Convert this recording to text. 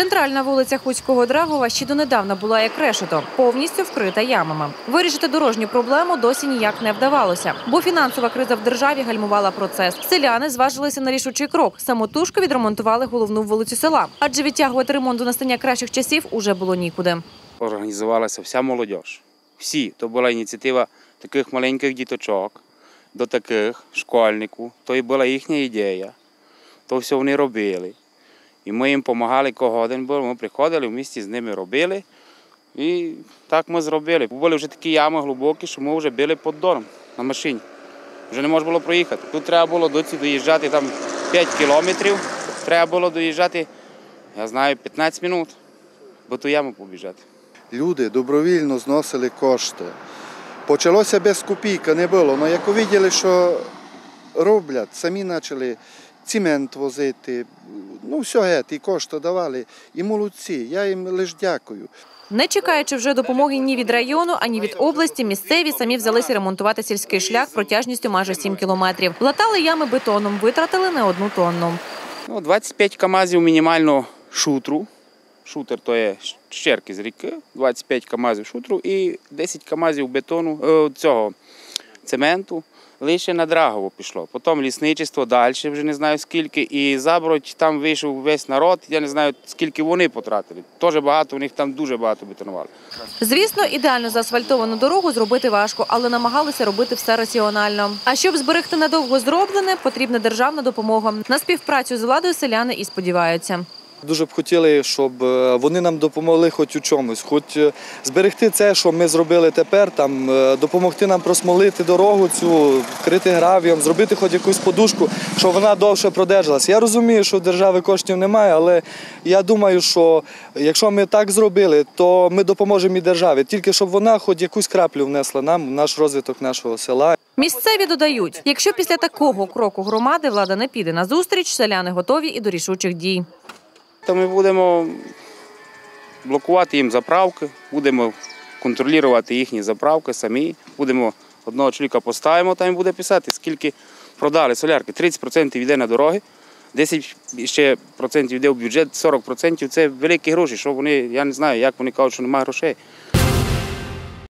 Центральна вулиця Хуцького Драгова ще донедавна була як решето, повністю вкрита ямами. Вирішити дорожню проблему досі ніяк не вдавалося, бо фінансова криза в державі гальмувала процес. Селяни зважилися на рішучий крок. Самотужки відремонтували головну вулицю села, адже відтягувати ремонт до настання кращих часів уже було нікуди. Організувалася вся молодь. Всі. То була ініціатива таких маленьких діточок до таких школьників. То і була їхня ідея. То все вони робили. І ми їм допомагали когодин був. Ми приходили в місті з ними робили. І так ми зробили. Були вже такі ями глибокі, що ми вже били під домом на машині. Вже не можна було проїхати. Тут треба було доці доїжджати там 5 кілометрів. Треба було доїжджати, я знаю, 15 минут, бо ту яму побіжати. Люди добровільно зносили кошти. Почалося без копійки, не було. Але як увиділи, що роблять, самі почали цемент возити, ну все геть, і кошти давали. І молодці, я їм лише дякую. Не чекаючи вже допомоги ні від району, ані від області, місцеві самі взялися ремонтувати сільський шлях протяжністю майже 7 кілометрів. Латали ями бетоном, витратили не одну тонну. Ну, 25 камазів мінімально шутру. Шутер то є щерки з ріки, 25 камазів шутру і 10 камазів бетону е, цього цементу. Лише на Драгово пішло. Потім лісничество далі, вже не знаю скільки. І забродь там вийшов весь народ. Я не знаю, скільки вони потратили. Теж багато, у них там дуже багато бетонували. Звісно, ідеально заасфальтовану дорогу зробити важко, але намагалися робити все раціонально. А щоб зберегти надовго зроблене, потрібна державна допомога. На співпрацю з владою селяни і сподіваються. Дуже б хотіли, щоб е, вони нам допомогли хоч у чомусь, хоч е, зберегти це, що ми зробили тепер, там е, допомогти нам просмолити дорогу, цю вкрити гравієм, зробити хоч якусь подушку, щоб вона довше продержалась. Я розумію, що держави коштів немає, але я думаю, що якщо ми так зробили, то ми допоможемо і державі, тільки щоб вона хоч якусь краплю внесла нам в наш розвиток нашого села. Місцеві додають, якщо після такого кроку громади влада не піде на зустріч, селяни готові і до рішучих дій. То ми будемо блокувати їм заправки, будемо контролювати їхні заправки самі. Будемо одного чоловіка поставимо, там буде писати, скільки продали солярки. 30% йде на дороги, 10 ще процентів йде в бюджет, 40% це великі гроші. Що вони, я не знаю, як вони кажуть, що немає грошей.